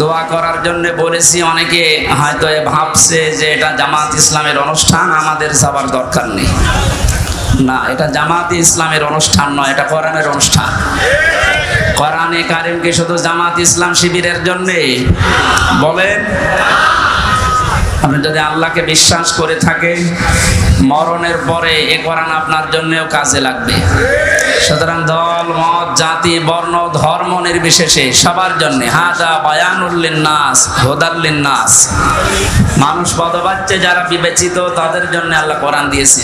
দোয়া করার জন্য বলেছি অনেকে হয়তো ভাবছে যে এটা জামাত ইসলামের অনুষ্ঠান, আমাদের যাবার দরকার নেই। না, এটা জামাত ইসলামের অনুষ্ঠান নয়, এটা কোরআনের অনুষ্ঠান। কোরআনে কারিমকে শুধু জামাত ইসলাম শিবিরের জন্যে বলেন? আপনি যদি আল্লাহকে বিশ্বাস করে থাকেন, মরণের পরে এ কোরআন আপনার জন্যও কাজে লাগবে। সুতরাং দল, মত, জাতি, বর্ণ, ধর্ম নির্বিশেষে সবার জন্য হাজা বায়ানুল্লিন নাস হোদাল্লিন নাস মানুষ পদবাচ্চে যারা বিবেচিত, তাদের জন্য আল্লাহ কোরআন দিয়েছে।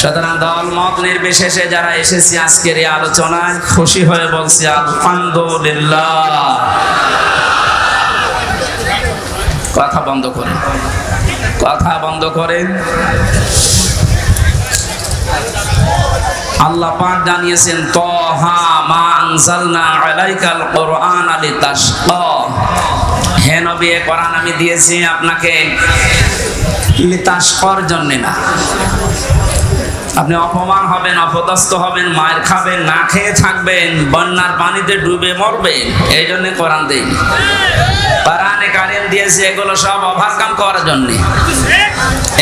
সুতরাং দল, মত নির্বিশেষে যারা এসেছে আজকের এই আলোচনায়, খুশি হয়ে বলছি, আলহামদুলিল্লাহ। কথা বন্ধ করে কথা বন্ধ করে আল্লাহ পাক জানিয়েছেন, তহা মা আনজালনা আলাইকাল কোরআন লিতাশকা। হে নবী কোরআন আমি দিয়েছি আপনাকে লিতাশকর জন্য না। আপনি অপমান হবেন, অপদস্থ হবেন মায়ের খাবেন, না খেয়ে থাকবেন, বন্যার পানিতে ডুবে মরবেন এই জন্য কোরআন দেয়নি কোরআনে কারিম দিয়েছে, এগুলো সব ওভারকাম করার জন্য।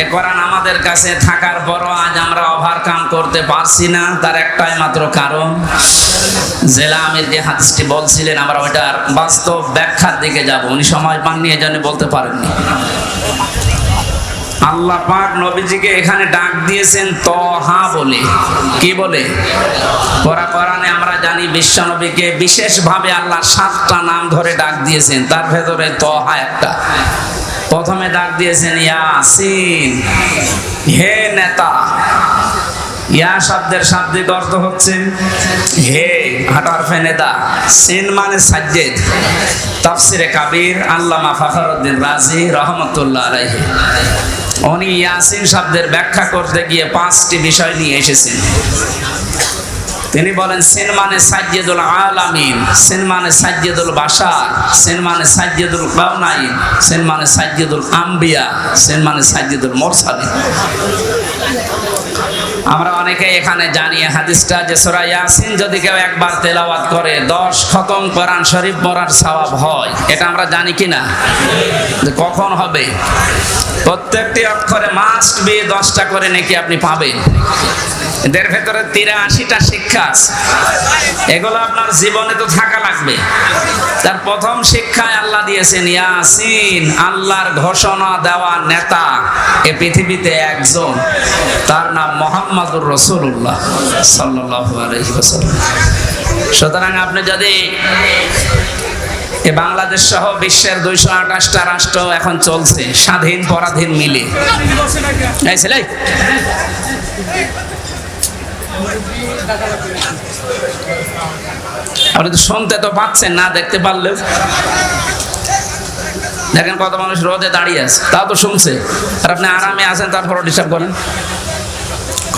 এ কোরআন আমাদের কাছে থাকার পরও আজ আমরা ওভারকাম করতে পারছি না, তার একটাই মাত্র কারণ। জেলা আমির যে হাদিসটি বলছিলেন, আমরা ওইটার বাস্তব ব্যাখ্যার দিকে যাব। উনি সময় পাননি এই জন্য বলতে পারেননি। আল্লাহ পাক নবীজিকে এখানে ডাক দিয়েছেন তহা বলে। কি বলে? পরা কোরআনে আমরা জানি বিশ্ব নবীকে বিশেষভাবে আল্লাহ সাতটা নাম ধরে ডাক দিয়েছেন। তার ভেতরে তহা একটা। প্রথমে ডাক দিয়েছেন ইয়াসিন। হে নেতা। ইয়া শব্দের শাব্দিক অর্থ হচ্ছে হে হাটার ফেনেদা। সিন মানে সাজ্জেদ। তাফসিরে কাবির আল্লামা ফাখরুদ্দিন রাজি রহমতুল্লাহ আলাইহি। উনি ইয়াসিন শব্দের ব্যাখ্যা করতে গিয়ে পাঁচটি বিষয় নিয়ে এসেছেন। তিনি বলেন, সেন মানে সাজ্জেদুল আলামিন, সেন মানে সাজ্জেদুল বাশার, সেন মানে সাজ্জেদুল কাউনাইন সেন মানে সাজ্জেদুল আম্বিয়া, সেন মানে সাজ্জেদুল মোরসালিন। আমরা অনেকে এখানে জানি হাদিসটা যে সূরা ইয়াসিন যদি কেউ একবার তেলাওয়াত করে, দশ খতম কোরআন শরীফ পড়ার সওয়াব হয়। এটা আমরা জানি কি না যে কখন হবে? প্রত্যেকটি অক্ষরে মাস্ট বি দশটা করে নাকি আপনি পাবেন। এদের ভেতরে তিরাশিটা শিক্ষা আছে। এগুলো আপনার জীবনে তো থাকা লাগবে। তার প্রথম শিক্ষায় আল্লাহ দিয়েছেন, ইয়াসিন, আল্লাহর ঘোষণা দেওয়া নেতা এ পৃথিবীতে একজন। তার নাম মোহাম্মদুর রসুল্লাহ সাল্লাহ সুতরাং আপনি যদি এ বাংলাদেশ সহ বিশ্বের দুইশো আঠাশটা রাষ্ট্র এখন চলছে, স্বাধীন পরাধীন মিলে। আপনি তো শুনতে তো পাচ্ছেন না, দেখতে পারলেও। দেখেন কত মানুষ রোদে দাঁড়িয়ে আছে, তাও তো শুনছে। আর আপনি আরামে আছেন তারপর ডিস্টার্ব করেন।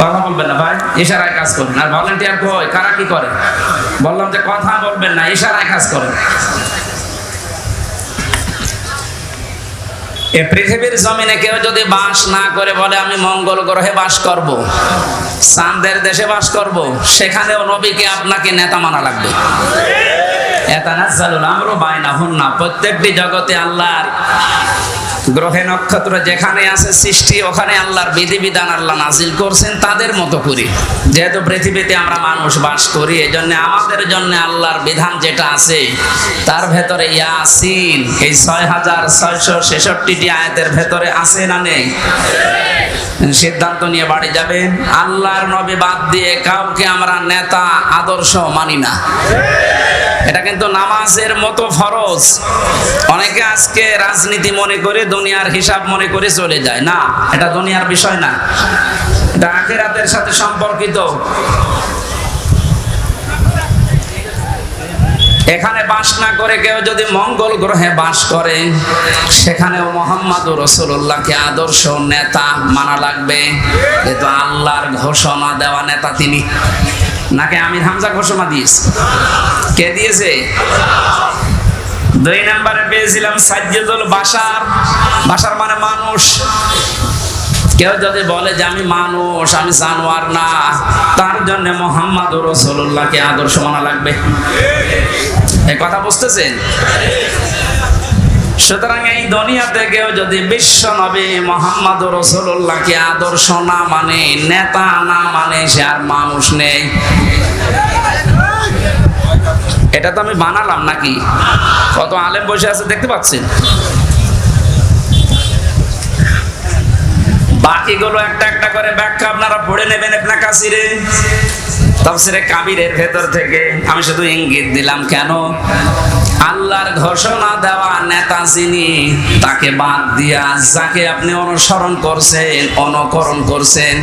কথা বলবেন না ভাই, ইশারায় কাজ করেন। আর ভলেন্টিয়ার কই? কারা কি করে? বললাম যে কথা বলবেন না, ইশারায় কাজ করেন। এ পৃথিবীর জমিনে কেউ যদি বাস না করে বলে, আমি মঙ্গল গ্রহে বাস করব। চাঁদের দেশে বাস করব। সেখানেও নবীকে আপনাকে নেতা মানা লাগবে প্রত্যেকটি জগতে আল্লাহর গ্রহে নক্ষত্র যেখানে আছে, সৃষ্টি, ওখানে আল্লাহর বিধিবিধান, আল্লাহ নাজিল করছেন তাদের মতো করি। যেহেতু পৃথিবীতে আমরা মানুষ বাস করি এই জন্য আমাদের জন্য আল্লাহর বিধান যেটা আছে, তার ভেতরে ইয়াসিন। এই ছয় হাজার ছয়শো ছেষট্টিটি আয়াতের ভেতরে আছে না নেই? সিদ্ধান্ত নিয়ে বাড়ি যাবেন। আল্লাহর নবী বাদ দিয়ে কাউকে আমরা নেতা, আদর্শ মানি না। এটা কিন্তু নামাজের মতো ফরজ। অনেকে আজকে রাজনীতি মনে করে, দুনিয়ার হিসাব মনে করে চলে যায়। না, এটা দুনিয়ার বিষয় না। এটা আখেরাতের সাথে সম্পর্কিত। এখানে বাস না করে কেউ যদি মঙ্গল গ্রহে বাস করে, সেখানেও মোহাম্মদ রসুল্লাহকে আদর্শ নেতা মানা লাগবে। কিন্তু আল্লাহর ঘোষণা দেওয়া নেতা তিনি। নাকি আমির হামজা ঘোষণা দিয়েছে। কে দিয়েছে? দুই নম্বরে পেয়েছিলাম সাজ্জেদুল বাসার বাসার মানে মানুষ। কেউ যদি বলে যে আমি মানুষ, আমি জানোয়ার না, তার জন্য মোহাম্মদ রসুল্লাহকে আদর্শ মানা লাগবে। এই কথা বুঝতেছেন? সুতরাং এই দুনিয়াতে কেউ যদি বিশ্ব নবী মোহাম্মদ রসুল্লাহকে আদর্শ না মানে নেতা না মানে সে আর মানুষ নেই। এটা তো আমি বানালাম নাকি? কত আলেম বসে আছে দেখতে পাচ্ছেন? বাকিগুলো একটা একটা করে ব্যাখ্যা আপনারা পড়ে নেবেন আপনার কাছিরে তাফসিরে কাবিরের ভেতর থেকে। আমি শুধু ইঙ্গিত দিলাম, কেন? আল্লাহর ঘোষণা দেওয়া নেতা যিনি, তাকে বাদ দিয়া যাকে আপনি অনুসরণ করছেন, অনুকরণ করছেন,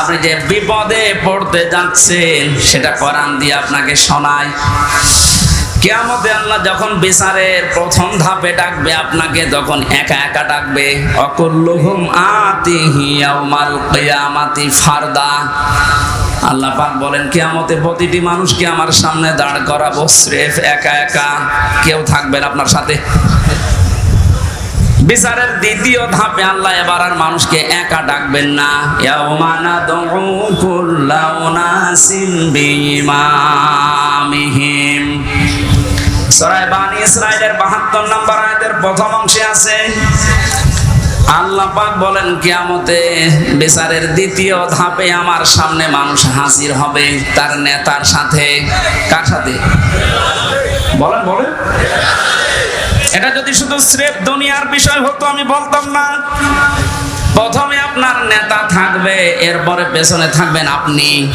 আপনি যে বিপদে পড়তে যাচ্ছেন, সেটা কোরআন দিয়ে আপনাকে শোনায়। কেয়ামতে আল্লাহ যখন বিচারের প্রথম ধাপে ডাকবে, আপনাকে তখন একা একা ডাকবে। অকুল্লুহুম আতিহি ইয়াউমাল কিয়ামাতি ফারদা। আল্লাহ পাক বলেন, কিয়ামতে প্রতিটি মানুষকে আমার সামনে দাঁড় করাবো? স্রেফ একা একা। কেউ থাকবেন আপনার সাথে। বিচারের দ্বিতীয় ধাপে আল্লাহ এবার আর মানুষকে একা ডাকবেন না। ইয়াউমানা দুউ কুল্লা উনাসিন বিইমামিহিম। সূরা বানি ইসরাইলের 72 নম্বর আয়াতের প্রথম অংশে আছে আল্লাহ পাক বলেন, কিয়ামতে বিচারের দ্বিতীয় ধাপে আমার সামনে মানুষ হাজির হবে। তার নেতার সাথে। কার সাথে? বলেন বলেন। এটা যদি শুধু স্রেফ দুনিয়ার বিষয় হতো, আমি বলতাম না। প্রথমে আপনার নেতা থাকবে, এরপরে পেছনে থাকবেন আপনি।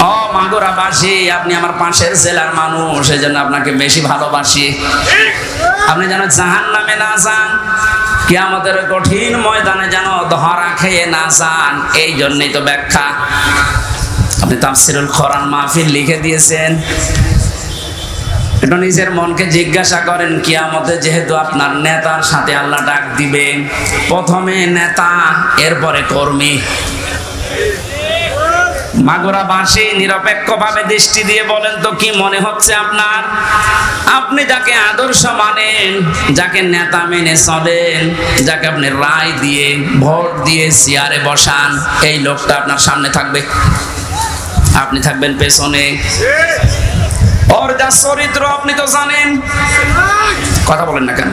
ও মাগুরাবাসী, আপনি আমার পাশের জেলার মানুষ এই জন্য আপনাকে বেশি ভালোবাসি। আপনি যেন জাহান নামে না যান। কি আমাদের কঠিন ময়দানে যেন ধরা খেয়ে না যান, এই জন্যই তো ব্যাখ্যা। আপনি তাফসিরুল কোরআন মাহফিল লিখে দিয়েছেন। একটু নিজের মনকে জিজ্ঞাসা করেন, কিয়ামতে যেহেতু আপনার নেতার সাথে আল্লাহ ডাক দিবে, প্রথমে নেতা, এরপরে কর্মী। মাগুরাবাসী নিরপেক্ষভাবে দৃষ্টি দিয়ে বলেন তো, কি মনে হচ্ছে আপনার? আপনি যাকে আদর্শ মানেন, যাকে নেতা মেনে চলেন, যাকে আপনি রায় দিয়ে, ভোট দিয়ে চেয়ারে বসান, এই লোকটা আপনার সামনে থাকবে। আপনি থাকবেন পেছনে। ওর যা চরিত্র আপনি তো জানেন। কথা বলেন না কেন?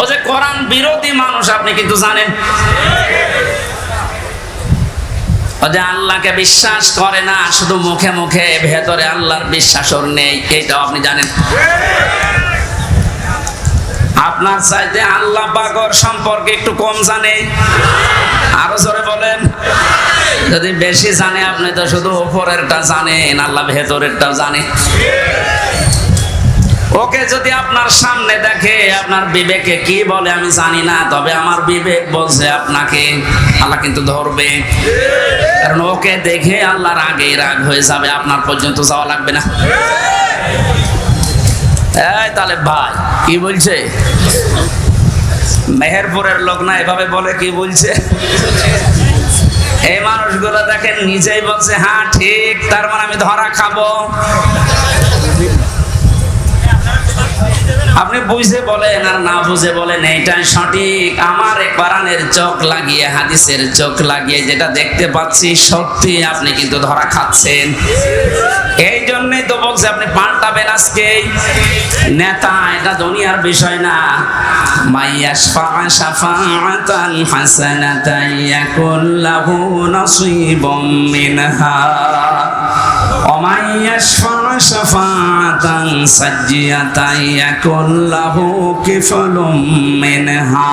ও যে কোরআন বিরোধী মানুষ আপনি কিন্তু জানেন। যে আল্লাহকে বিশ্বাস করে না, শুধু মুখে মুখে, ভেতরে আল্লাহর বিশ্বাস ওর নেই, এইটাও আপনি জানেন। আপনার চাইতে আল্লাহ পাগর সম্পর্কে একটু কম জানে। আরও জোরে বলেন। যদি বেশি জানে, আপনি তো শুধু উপরেরটা জানেন, আল্লাহ ভেতরেরটা জানে। ওকে যদি আপনার সামনে দেখে, আপনার বিবেকে কি বলে আমি জানি না, তবে আমার বিবেক বলছে আপনাকে, আল্লাহ কিন্তু ধরবে। কারণ ওকে দেখে আল্লাহর আগেই রাগ হয়ে যাবে, আপনার পর্যন্ত যাওয়া লাগবে না। এই তাহলে ভাই, কি বলছে? মেহেরপুরের লোক না এভাবে বলে, কি বলছে? এই মানুষগুলো দেখেন, নিজেই বলছে হ্যাঁ ঠিক, তার মানে আমি ধরা খাব। আপনি বুঝে বলেন আর না বুঝে বলেন, এইটা সঠিক। আমার কোরআনের চোখ লাগিয়ে, হাদিসের চোখ লাগিয়ে যেটা দেখতে পাচ্ছি, সত্যি আপনি কিন্তু ধরা খাচ্ছেন। এই জন্যই তো বলছে, আপনি পাল্টাবেন আজকে নেতা, এটা দুনিয়ার বিষয় না। মাইয়াশফা শাফাআতান হাসানাতান ইয়াকুল লাহু নসিবুম মিনহা। ওমাইয়াশফা শাফাতান সাজ্জিয়াতান ইয়াকুন লাহু কিফলুম মিনহা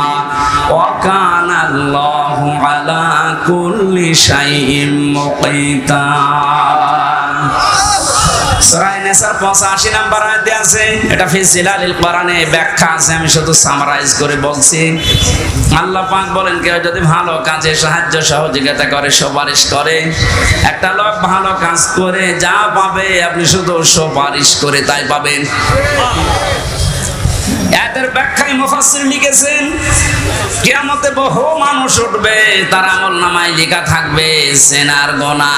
ওয়া কানা আল্লাহু আলা কুল্লি শাইইন মুকীতা। সূরা নিসার 85 নাম্বার আয়াতে আছে, এটা ফি জিলালিল ব্যাখ্যা আছে, আমি শুধু সামারাইজ করে বলছি। আল্লাহ পাক বলেন, কেউ যদি ভালো কাজে সাহায্য সহযোগিতা করে, সুপারিশ করে, একটা লোক ভালো কাজ করে, যা পাবে, আপনি শুধু সুপারিশ করে তাই পাবেন। এদের ব্যাখ্যায় মুফাসসির লিখেছেন, কিয়ামতে বহু মানুষ উঠবে, তার আমল নামায় লেখা থাকবে সেনার গোনা।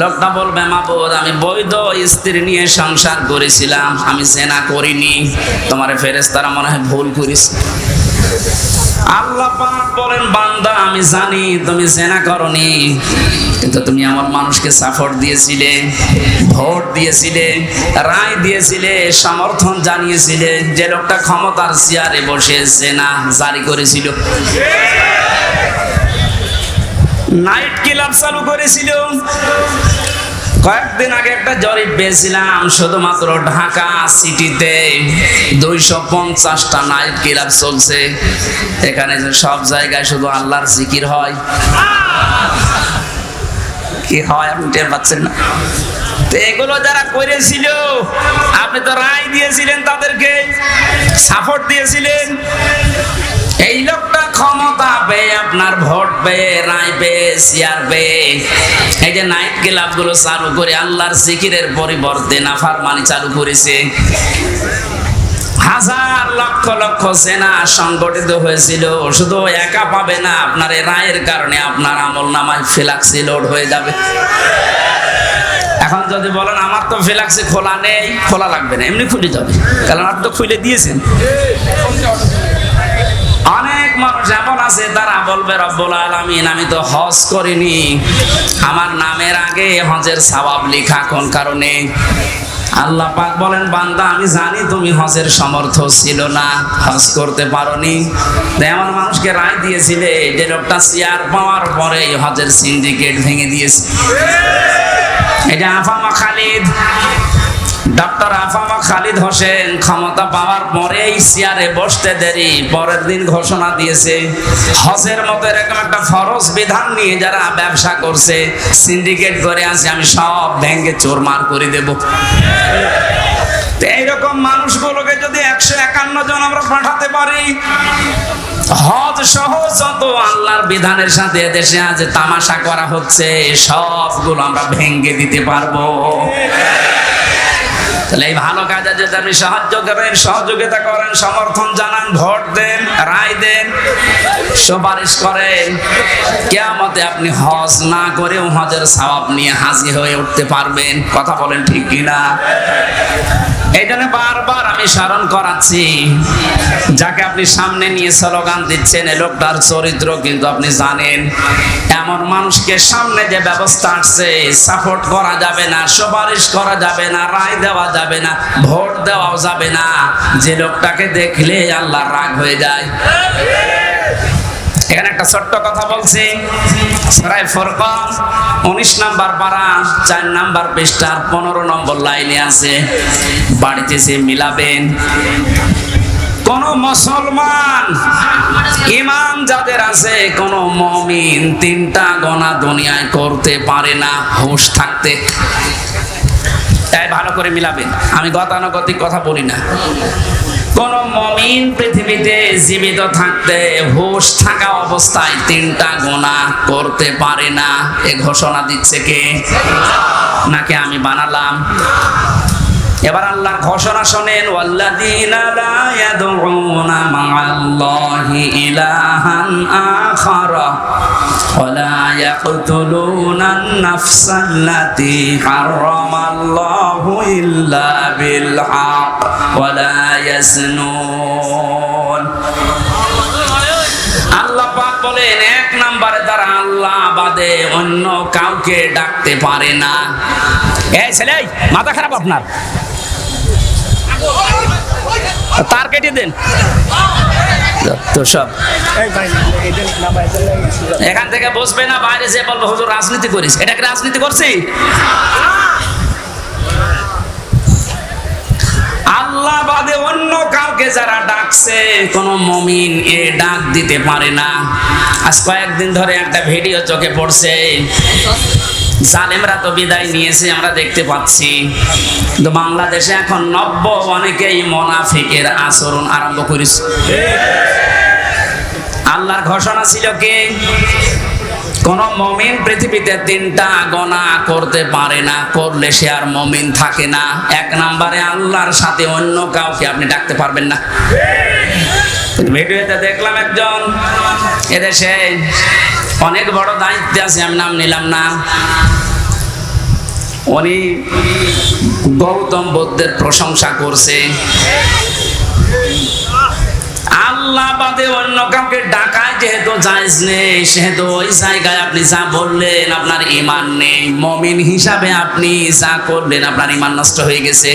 লোকটা বলবে, মাবুদ, আমি বৈধ স্ত্রী নিয়ে সংসার করেছিলাম, আমি সেনা করিনি। তোমার ফেরেশতারা মনে হয় ভুল করিস আল্লাহ পাক বলেন, বান্দা, আমি জানি তুমি জেনা করনি, কিন্তু তুমি আমার মানুষকে সাপোর্ট দিয়েছিলে, ভোট দিয়েছিলে, রায় দিয়েছিলে, সমর্থন জানিয়েছিলে, যে লোকটা ক্ষমতার চেয়ারে বসে জেনা জারি করেছিল। নাইট ক্লাব চালু করেছিল। কয়েকদিন আগে একটা জরিপ পেয়েছিলাম, শুধুমাত্র ঢাকা সিটিতে দুইশো পঞ্চাশটা নাইট ক্লাব চলছে। এখানে সব জায়গায় শুধু আল্লাহর জিকির হয়। কি হয় আপনি টের পাচ্ছেন না? তো এগুলো যারা করেছিল, আপনি তো রায় দিয়েছিলেন তাদেরকে সাপোর্ট দিয়েছিলেন। এই লোকটা ক্ষমতা পেয়ে আপনার ভোট পেয়ে, রায় পেয়ে, চেয়ার পেয়ে, এই যে নাইট ক্লাবগুলো চালু করে আল্লাহর জিকিরের পরিবর্তে নাফারমানি চালু করেছে। হাজার লক্ষ লক্ষ সেনা সংগঠিত হয়েছিল, শুধু একা পাবে না, আপনার রায়ের কারণে আপনার আমল নামায় ফিলাক্সি লোড হয়ে যাবে। এখন যদি বলেন, আমার তো ফিলাক্সি খোলা নেই খোলা লাগবে না, এমনি খুলে যাবে। কারণ আপনি তো খুলে দিয়েছেন। মানুষ এমন আছে তারা বলবে, রব্বুল আলামিন, আমি তো হজ করিনি। আমার নামের আগে হজের সওয়াব লেখা কোন কারণে? আল্লাহ পাক বলেন, বান্দা, আমি জানি তুমি হজের সমর্থ ছিল না, হজ করতে পারোনি। তাই মানুষকে রায় দিয়েছিলে, যে লোকটা চেয়ার পাওয়ার পরে হজের সিন্ডিকেট ভেঙে দিয়েছে। এটা আফামা খালিদ। ডক্টর আফামা খালিদ হোসেন ক্ষমতা পাওয়ার পরেই চেয়ারে বসতে দেরি, পরের দিন ঘোষণা দিয়েছে, হজের মতো এরকম একটা ফরজ বিধান নিয়ে যারা ব্যবসা করছে সিন্ডিকেট করে আছে, আমি সব ব্যাংকে চোরমার করে দেব। এইরকম মানুষগুলোকে যদি একশো একান্ন জন আমরা পাঠাতে পারি, হজ সহ যত আল্লাহর বিধানের সাথে দেশে আজ তামাশা করা হচ্ছে, সবগুলো আমরা ভেঙ্গে দিতে পারব। তাহলে এই ভালো কাজে যদি আপনি সাহায্য করেন সহযোগিতা করেন সমর্থন জানান ভোট দেন রায় দেন, সুপারিশ করেন। কেয়ামতে আপনি হজ না করেও হজের সওয়াব নিয়ে হাজির হয়ে উঠতে পারবেন। কথা বলেন ঠিক কিনা? এই বারবার আমি স্মরণ করাচ্ছি, যাকে আপনি সামনে নিয়ে স্লোগান দিচ্ছেন লোকটার চরিত্র কিন্তু আপনি জানেন। এমন মানুষকে সামনে যে ব্যবস্থা আসছে, সাপোর্ট করা যাবে না, সুপারিশ করা যাবে না, রায় দেওয়া যাবে না, ভোট দেওয়াও যাবে না। যে লোকটাকে দেখলে আল্লাহর রাগ হয়ে যায় এখানে একটা ছোট্ট কথা বলছি। সরাই ফরকান, উনিশ নাম্বার পারা, চার নাম্বার পৃষ্ঠার পনেরো নম্বর লাইনে আছে, বাড়িতে সে মিলাবেন, কোন মুসলমান ইমান যাদের আছে, কোন মমিন তিনটা গণা দুনিয়ায় করতে পারে না, হুঁশ থাকতে। তাই ভালো করে মিলাবেন। আমি গতানুগতিক কথা বলি না। কোন মমিন পৃথিবীতে জীবিত থাকতে হুশ থাকা অবস্থায় তিনটা গোনা করতে পারে না এ ঘোষণা দিচ্ছে কে নাকি আমি বানালাম এবার আল্লাহর ঘোষণা শোনেন ওয়াল্লাযীনা লা ইয়াদউনা মা'আল্লাহি ইলাহান আখারা ولا يقتلون النفس التي حرم الله إلا بالحق ولا বলেন, এক নম্বরে আল্লাহ বাদে অন্য কাউকে ডাকতে পারে না। মাথা খারাপ আপনার। তার কেটে দেন। তো এখান থেকে বসবে না, বাইরে যে বলব, হুজুর, রাজনীতি করিস। এটাকে রাজনীতি করছি? আল্লাহ বাদে অন্য কাউকে যারা ডাকছে, কোন মমিন এ ডাক দিতে পারে না। আজ কয়েকদিন ধরে একটা ভিডিও চোখে পড়ছে। জালেমরা তো বিদায় নিয়েছে, আমরা দেখতে পাচ্ছি। কিন্তু বাংলাদেশে এখন নব্য অনেকেই মোনাফিকের আচরণ আরম্ভ করেছে। আল্লাহর ঘোষণা ছিল কি? কোন মমিন পৃথিবীতে তিনটা গণা করতে পারে না, করলে সে আর মমিন থাকে না। এক নম্বরে আল্লাহর সাথে অন্য কাউকে আপনি ডাকতে পারবেন না। ভিডিওতে দেখলাম একজন, এদেশে অনেক বড় দায়িত্বে আছে, আমি নাম নিলাম না। উনি গৌতম বুদ্ধের প্রশংসা করছে। আল্লাহ বাদে অন্য কাউকে ডাকায়, যেহেতু জায়েজ নেই, সেহেতু ওই জায়গায় আপনি যা বললেন আপনার ইমান নেই। মমিন হিসাবে আপনি যা করলেন আপনার ইমান নষ্ট হয়ে গেছে।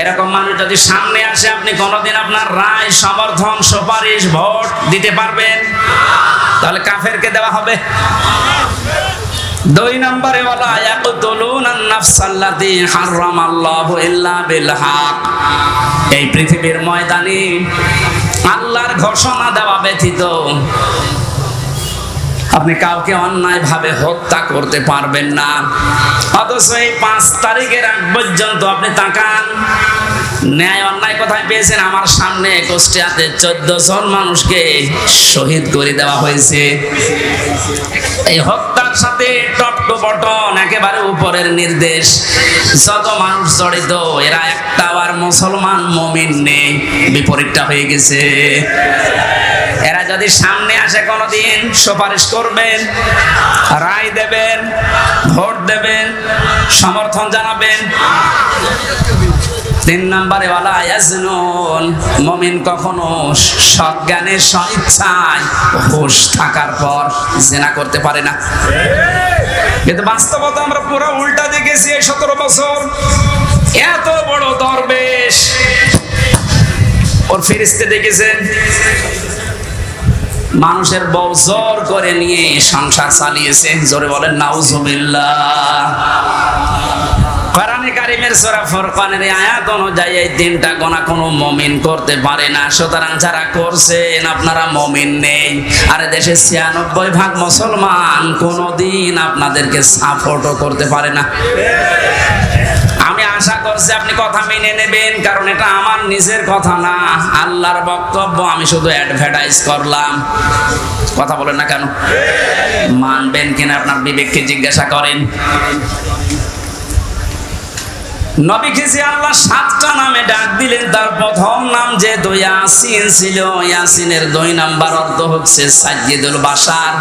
এরকম মানুষ যদি সামনে আসে, আপনি কোনোদিন আপনার রায়, সমর্থন, সুপারিশ, ভোট দিতে পারবেন? তাহলে কাফেরকে দেওয়া হবে। দুই নম্বরে বলা, ইয়াকতুলুন আন-নাফসাল্লাতী হারামাল্লাহু ইল্লা বিল হক এই পৃথিবীর ময়দানে আল্লাহর ঘোষণা দেওয়া ব্যতীত আপনি কাউকে অন্যায় ভাবে হত্যা করতে পারবেন না। অথচ এই পাঁচ তারিখের আগ পর্যন্ত আপনি তাকান ন্যায় অন্যায় কোথায় পেয়েছেন আমার সামনে কুষ্টিয়াতে চোদ্দ জন মানুষকে শহীদ করে দেওয়া হয়েছে। এই হত্যার সাথে টপ টু বটন একেবারে উপরের নির্দেশ। যত মানুষ জড়িত, এরা একটা আর মুসলমান মমিন নেই। বিপরীতটা হয়ে গেছে। এরা যদি সামনে আসে কোনোদিন, সুপারিশ করবেন, রায় দেবেন, ভোট দেবেন, সমর্থন জানাবেন। তিন নম্বরে বলা ইয়াজনুন, মমিন কখনো সজ্ঞানে স্বইচ্ছায় হুশ থাকার পর জেনা করতে পারে না। কিন্তু বাস্তবতা আমরা পুরো উল্টা দেখেছি এই সতেরো বছর। এত বড় দরবেশ। ওর ফেরিস্তে দেখেছেন মানুষের বউ জোর করে নিয়ে সংসার চালিয়েছে। জোরে বলেন, নাউজুবিল্লাহ। কোরআনে কারিমের সূরা ফুরকানের আয়াত অনুযায়ী এই তিনটা গোনা কোনো মুমিন করতে পারে না। সুতরাং যারা করছেন, আপনারা মুমিন নেই। আর দেশে ছিয়ানব্বই ভাগ মুসলমান কোনোদিন আপনাদেরকে সাপোর্টও করতে পারে না। আমি আশা করছি আপনি কথা মেনে নেবেন, কারণ এটা আমার নিজের কথা না। আল্লাহর বক্তব্য আমি শুধু অ্যাডভার্টাইজ করলাম। কথা বলেন না কেন? মানবেন কিনা? আপনার বিবেককে জিজ্ঞাসা করেন। নবীকে যে আল্লাহ সাতটা নামে ডাক দিলেন। তার প্রথম নাম যে ইয়াসিন ছিল, ইয়াসিনের দুই নাম্বার অর্থ হচ্ছে সাজ্জিদুল বাসার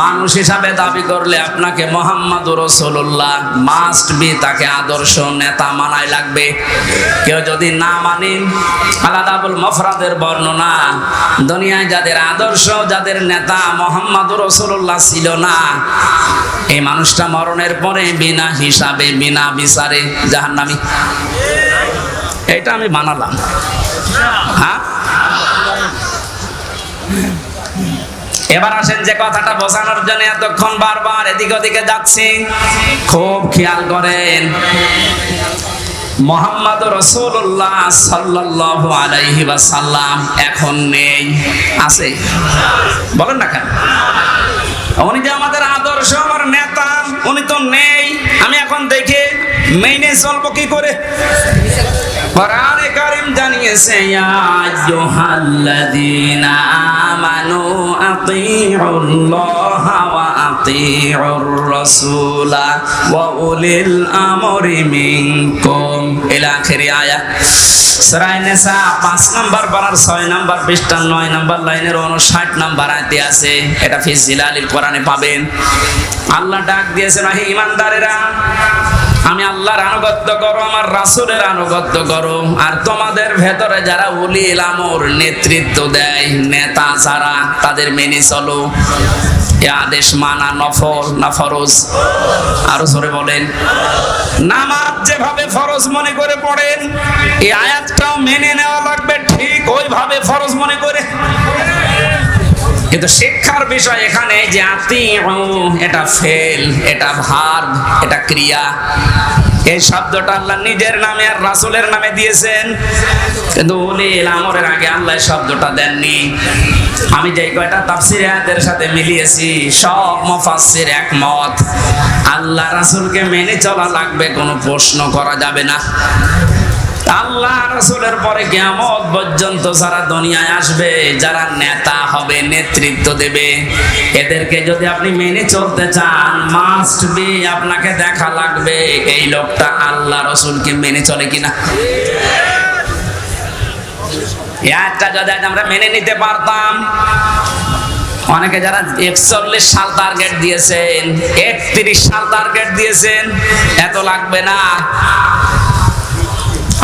মানুষ হিসাবে দাবি করলে আপনাকে মোহাম্মদ রসুল্লাহ মাস্ট বি তাকে আদর্শ নেতা মানায় লাগবে। কেউ যদি না মানেন আলাদাবুল মফরাদের বর্ণনা, দুনিয়ায় যাদের আদর্শ, যাদের নেতা মোহাম্মদ রসুল্লাহ ছিল না, এই মানুষটা মরণের পরে বিনা হিসাবে, বিনা বিচারে জাহান্নামি এটা আমি বানালাম। হ্যাঁ? এবার আসেন যে কথাটা বোঝানোর জন্য এতক্ষণ বারবার এদিক ওদিকে যাচ্ছি। খুব খেয়াল করেন, মোহাম্মদ রসুল্লাহ সাল্লাল্লাহু আলাইহি ওয়াসাল্লাম এখন নেই, আছে? বলেন না কেন? উনি যে আমাদের আদর্শ, আমার নেতা, উনি তো নেই। আমি এখন দেখে মেনে চলবো কি করে কোরআনে কারিম জানিয়েছে নাম্বার নাম্বার পৃষ্ঠা নয় নাম্বার লাইনের আছে এটা ফিস জিলালিল কোরআনে পাবেন আল্লাহ ডাক দিয়েছেন ইমানদারেরা আমি আল্লাহর আনুগত্য করো, আমার রাসূলের আনুগত্য করো। আর তোমাদের ভেতরে যারা উলি আমর, নেতৃত্ব দেয়, নেতা যারা, তাদের মেনে চলো। এ আদেশ মানা নফর না ফরজ। আরও জোরে বলেন। নামাজ যেভাবে ফরজ মনে করে পড়েন এই আয়াতটাও মেনে নেওয়া লাগবে, ঠিক ওইভাবে ফরজ মনে করে। কিন্তু শিক্ষার বিষয় এখানে যে আতি এটা ফেল, এটা ভার এটা ক্রিয়া। এই শব্দটা আল্লাহ নিজের নামে আর রাসূলের নামে দিয়েছেন। কিন্তু উলিল আমরের আগে আল্লাহ শব্দটা দেননি। আমি যেই কয়টা তাফসির আয়াতের সাথে মিলিয়েছি, সব মুফাসসির একমত। আল্লাহ রাসূলকে মেনে চলা লাগবে, কোনো প্রশ্ন করা যাবে না। আল্লাহ রসুলের পরে কেমন পর্যন্ত যারা দুনিয়ায় আসবে, যারা নেতা হবে, নেতৃত্ব দেবে। এদেরকে যদি আপনি মেনে চলতে চান মাস্ট বি আপনাকে দেখা লাগবে, এই লোকটা আল্লাহ রসুলকে মেনে চলে কিনা। একটা যদি আমরা মেনে নিতে পারতাম, অনেকে যারা একচল্লিশ সাল টার্গেট দিয়েছেন, একত্রিশ সাল টার্গেট দিয়েছেন, এত লাগবে না।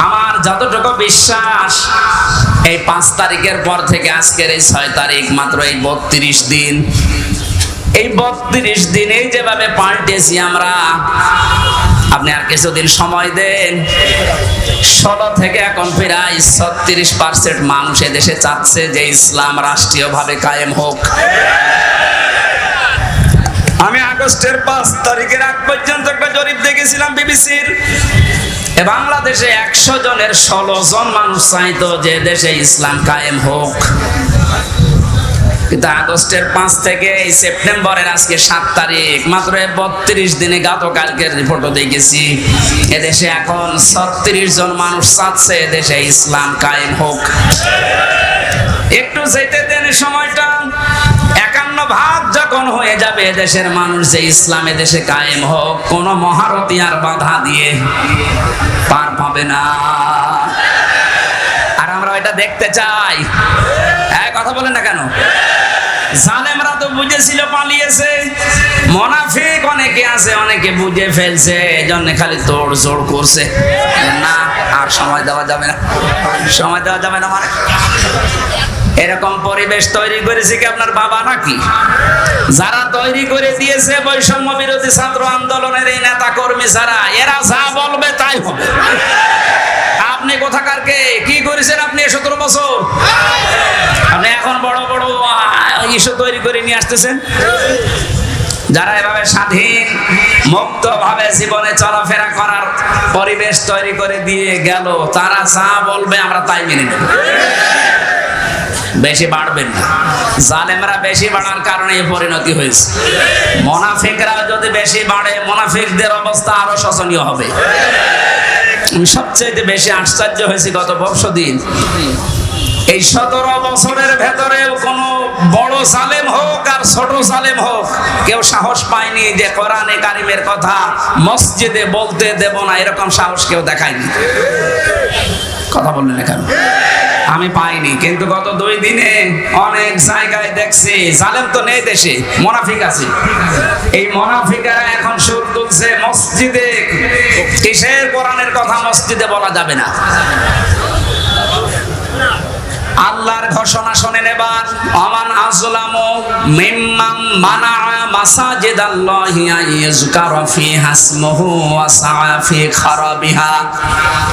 আমার যতটুকু বিশ্বাস, এই পাঁচ তারিখের পর থেকে আজকের এই ছয় তারিখ মাত্র এই বত্রিশ দিন। এই বত্রিশ দিনেই যেভাবে পাল্টেছি আমরা, আপনি আর কিছুদিন সময় দেন। ষোলো থেকে এখন প্রায় ছত্রিশ পার্সেন্ট মানুষ দেশে চাচ্ছে যে ইসলাম রাষ্ট্রীয়ভাবে কায়েম হোক। আমি আগস্টের পাঁচ তারিখের আগ পর্যন্ত একটা জরিপ দেখেছিলাম বিবিসির। বাংলাদেশে একশো জনের ষোলো জন মানুষ চাইতো যে দেশে ইসলাম কায়েম হোক। কিন্তু আগস্টের পাঁচ থেকে সেপ্টেম্বরের আজকে সাত তারিখ, মাত্র বত্রিশ দিনে গতকালকের রিপোর্টও দেখেছি। এদেশে এখন ছত্রিশ জন মানুষ চাচ্ছে এদেশে ইসলাম কায়েম হোক। একটু যেতে দেন সময়টা। ভাগ যখন হয়ে যাবে দেশের মানুষ যে ইসলাম দেশে কায়েম হোক, কোন মহারতী আর বাধা দিয়ে পার পাবে না। আর আমরা এটা দেখতে চাই। হ্যাঁ কথা বলেন না কেন? জালেমরা তো বুঝেছিল, পালিয়েছে। মোনাফিক অনেকে আছে, অনেকে বুঝে ফেলছে, এজন্য খালি তোড় জোড় করছে। না, আর সময় দেওয়া যাবে না। সময় দেওয়া যাবে না মানে? এরকম পরিবেশ তৈরি করেছে কি আপনার বাবা নাকি? যারা তৈরি করে দিয়েছে বৈষম্য বিরোধী ছাত্র আন্দোলনের এই নেতা কর্মী যারা, এরা যা বলবে তাই হবে। আপনি কোথাকার কে? কি করেছেন আপনি সতেরো বছর? আপনি এখন বড় বড় ইস্যু তৈরি করে নিয়ে আসতেছেন? যারা এভাবে স্বাধীন মুক্ত ভাবে জীবনে চলাফেরা করার পরিবেশ তৈরি করে দিয়ে গেল, তারা যা বলবে আমরা তাই মেনে নেব। বেশি বাড়বেন না। জালেমরা বেশি বাড়ার কারণে এই পরিণতি হয়েছে। মোনাফিকরা যদি বেশি বাড়ে, মোনাফিকদের অবস্থা আরও শোচনীয় হবে। সবচাইতে বেশি আশ্চর্য হয়েছি গত বর্ষ দিন। এই সতেরো বছরের ভেতরে কোনো বড় সালেম হোক আর ছোট সালেম হোক, কেউ সাহস পায়নি যে কোরআনে কারিমের কথা মসজিদে বলতে দেব না, এরকম সাহস কেউ দেখায়নি। কথা বললেন কেন? আমি পাইনি, কিন্তু গত দুই দিনে অনেক জায়গায় দেখছি, জালেম তো নেই দেশে, মোনাফিক আছে। এই মোনাফিকেরা এখন সুর তুলছে মসজিদে, কিসের কোরআনের কথা মসজিদে বলা যাবে না। আল্লাহর ঘোষণা শোনেন এবার। আমান আজলামু মিম্মাম মানা মাসাজিদ আল্লাহি আইয়ুযকারা ফিহা ইসমুহু ওয়া সাআ ফি খারাবিহা।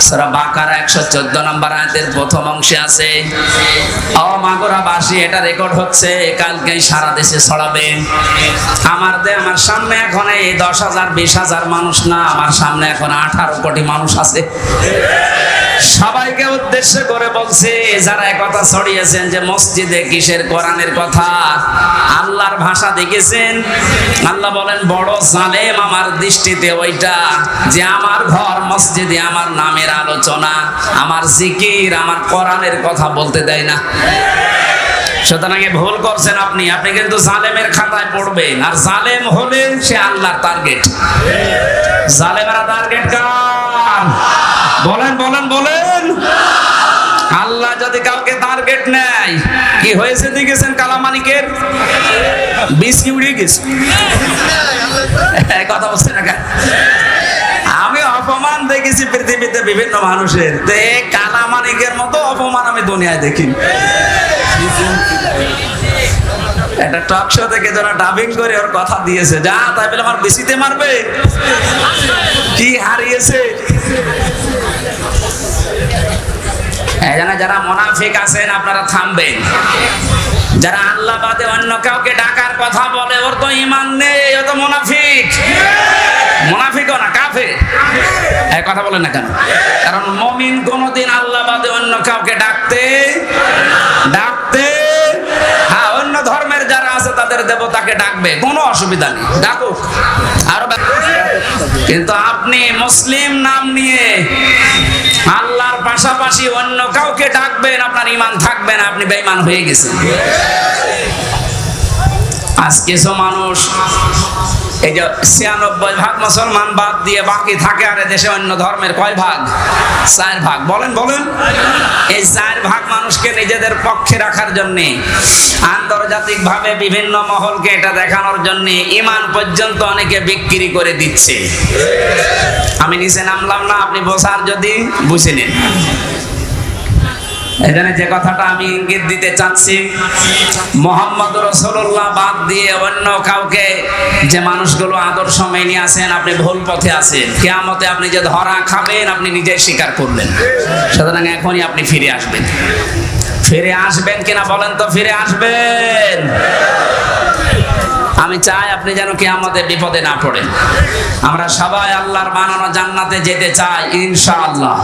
সূরা বাকারা 114 নম্বর আয়াতের প্রথম অংশে আছে, ও মাগুরা বাসী এটা রেকর্ড হচ্ছে কালকে সারা দেশে ছড়াবে। আমার দে, আমার সামনে এখন এই দশ হাজার, বিশ হাজার মানুষ না, আমার সামনে এখন আঠারো কোটি মানুষ আছে। সবাইকে উদ্দেশ্য করে বলছে, যারা একথা ছড়িয়েছেন যে মসজিদে কিসের কোরআনের কথা, আল্লাহর ভাষা দেখেছেন? আল্লাহ বলেন, বড় জালেম আমার দৃষ্টিতে ওইটা যে আমার ঘর, মসজিদে আমার নামের আলোচনা, আমার জিকির, আমার কোরআনের কথা বলতে দেয় না। সুতরাং ভুল করছেন আপনি। আপনি কিন্তু জালেমের খাতায় পড়বেন, আর জালেম হলে সে আল্লাহর টার্গেট জালেমেরা টার্গেট কার? বলেন বলেন বলেন। আল্লাহ যদি কাউকে টার্গেট নেয়, কি হয়েছে দেখেছেন কালামানিকের? বিষ কি উড়িয়ে গেছে? কথা বলছে না? আমি অপমান দেখেছি পৃথিবীতে বিভিন্ন মানুষের। তো এই কালামানিকের মতো অপমান আমি দুনিয়ায় দেখি একটা টক শো থেকে যারা ডাবিং করে, ওর কথা দিয়েছে, যা তাই বলে আমার বেশিতে মারবে। কি হারিয়েছে? জন্য যারা মোনাফিক আছেন, আপনারা থামবেন। যারা আল্লাহ বাদে অন্য কাউকে ডাকার কথা বলে, ওর তো ইমান নেই, ও তো মোনাফিক। মোনাফিকও না কাফে এই কথা বলেন না কেন? কারণ মমিন কোনোদিন আল্লাহ বাদে অন্য কাউকে ডাকতে ডাকতে হ্যাঁ অন্য ধর্মের যারা আছে, তাদের দেবতাকে ডাকবে। কোনো অসুবিধা নেই, ডাকুক। আরও কিন্তু আপনি মুসলিম নাম নিয়ে আল্লাহর পাশাপাশি অন্য কাউকে ডাকবেন, আপনার ইমান থাকবে না, আপনি বেঈমান হয়ে গেছেন। আজকে সব মানুষ এই যে ছিয়ানব্বই ভাগ মুসলমান বাদ দিয়ে বাকি থাকে আর দেশে অন্য ধর্মের কয় ভাগ? চার ভাগ। বলেন বলেন। এই চার ভাগ মানুষকে নিজেদের পক্ষে রাখার জন্যে আন্তর্জাতিক ভাবে বিভিন্ন মহলকে এটা দেখানোর জন্য ইমান পর্যন্ত অনেকে বিক্রি করে দিচ্ছে। আমি নিচে নামলাম না, আপনি বসার যদি বুঝে নিন। এখানে যে কথাটা আমি ইঙ্গিত দিতে চাচ্ছি, মোহাম্মদ রসুল্লাহ বাদ দিয়ে অন্য কাউকে যে মানুষগুলো আদর্শ মেনে আছেন, আপনি ভুল পথে আছেন। কেয়ামতে আপনি যে ধরা খাবেন, আপনি নিজেই স্বীকার করলেন। সুতরাং এখনই আপনি ফিরে আসবেন। ফিরে আসবেন কিনা বলেন তো, ফিরে আসবেন। আমি চাই আপনি যেন কি আমাদের বিপদে না পড়েন। আমরা সবাই আল্লাহর বানানো জান্নাতে যেতে চাই, ইনশাআল্লাহ।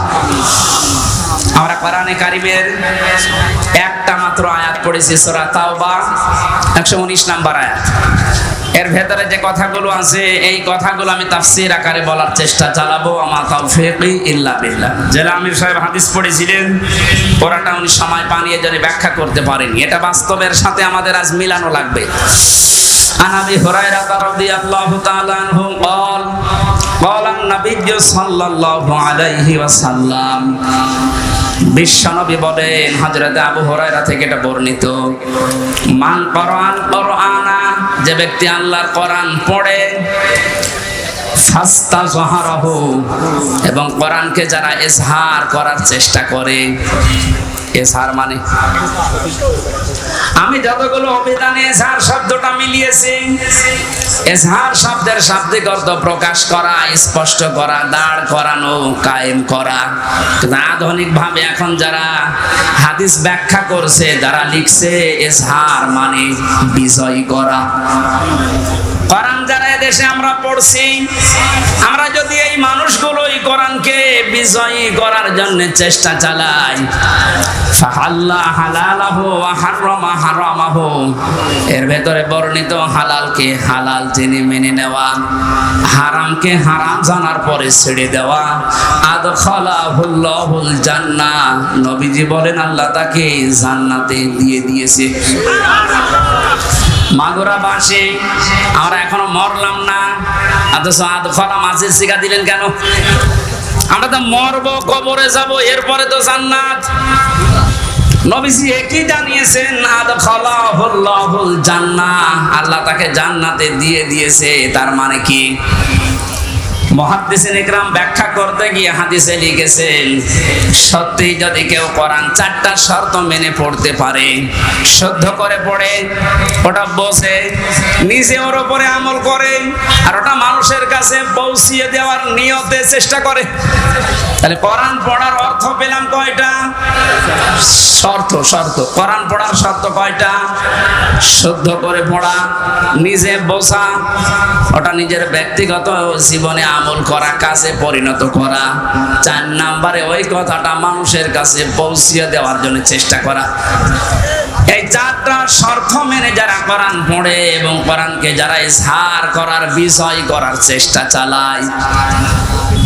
আমরা কোরআনে কারিমের একটা মাত্র আয়াত পড়েছি সূরা তাওবা 119 নাম্বার আয়াত এর ভেতরে যে কথাগুলো আছে এই কথাগুলো আমি তাফসীর আকারে বলার চেষ্টা চালাবো আমা তাওফীকি ইল্লা বিল্লাহ জেলা আমির সাহেব হাদিস পড়েছিলেন পড়াটা উনি সময় পানিয়ে যদি ব্যাখ্যা করতে পারেনি এটা বাস্তবের সাথে আমাদের আজ মিলানো লাগবে عن ابي هريره رضي الله تعالى عنه قال قال النبي صلى الله عليه وسلم বিশ্বনবী বলেন হজরত আবু হুরায়রা থেকে এটা বর্ণিত। মান কোরআন কোরআনা যে ব্যক্তি আল্লাহর কোরআন পড়ে, ফাস্তা জহারাহু, এবং কোরআনকে যারা ইজহার করার চেষ্টা করে এজহার মানে? আমি যতগুলো অভিধানে এজহার শব্দটা মিলিয়েছি, এজহার শব্দের শাব্দিক অর্থ প্রকাশ করা, স্পষ্ট করা, দাঁড় করানো, কায়েম করা। আধুনিক ভাবে এখন যারা হাদিস ব্যাখ্যা করছে, যারা লিখছে এসহার মানে বিজয় করা। কোরআন যারা দেশে আমরা পড়ছি, আমরা যদি এই মানুষগুলোই কোরআনকে বিজয়ী করার জন্য চেষ্টা চালাই। এর ভেতরে বর্ণিত হালালকে হালাল মেনে নেওয়া, হারামকে হারাম জানার পরে ছেড়ে দেওয়া। নবীজি বলেন, আল্লাহ তাকে জান্নাতে দিয়ে দিয়েছে। মাগুরা বাসে আমরা এখনও মরলাম না। অথচ আদখলা মাছের শিখা দিলেন কেন? আমরা তো মরবো, কবরে যাব, এরপরে তো জান্নাত। নবীজি একই জানিয়েছেন আল্লাহ তাকে জান্নাতে দিয়ে দিয়েছে, তার মানে কি? মহাদ্দিসিন ইকরাম ব্যাখ্যা করতে গিয়ে হাদিসে লিখেছেন সত্যি যদি কেউ কোরআন চারটা শর্ত মেনে পড়তে পারে, শুদ্ধ করে পড়ে, ওটা বসে, নিজে ওর উপরে আমল করে, আর ওটা মানুষের কাছে পৌঁছিয়ে দেওয়ার নিয়তে চেষ্টা করে। তাহলে কোরআন পড়ার অর্থ পেলাম কয়টা? শর্ত শর্ত। কোরআন পড়ার শর্ত কয়টা? শুদ্ধ করে পড়া, নিজে বসা, ওটা নিজের ব্যক্তিগত জীবনে আমল করা, কাজে পরিণত করা। চার নাম্বারে ওই কথাটা মানুষের কাছে পৌঁছিয়ে দেওয়ার জন্য চেষ্টা করা। এই চারটা শর্ত মেনে যারা কোরআন পড়ে এবং কোরআনকে যারা ইজহার করার বিষয় করার চেষ্টা চালায়।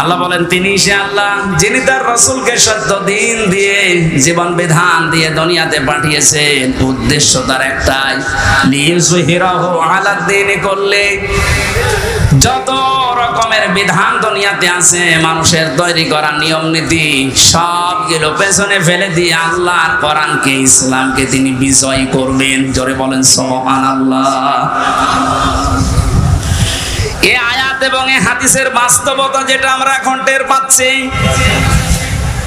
আল্লাহ বলেন, তিনি সে আল্লাহ যিনি তার রসুলকে সত্য দিন দিয়ে জীবন বিধান দিয়ে দুনিয়াতে পাঠিয়েছেন। উদ্দেশ্য তার একটাই লিইয়ুযহিরাহু আলা দীনি করলে যত রকমের বিধান দুনিয়াতে আছে, মানুষের তৈরি করা নিয়ম নীতি সবগুলো পেছনে ফেলে দিয়ে আল্লাহর কোরআনকে, ইসলামকে তিনি বিজয় করবেন। জোরে বলেন এ আয়াত এবং এ হাদিসের বাস্তবতা যেটা আমরা এখন টের পাচ্ছি।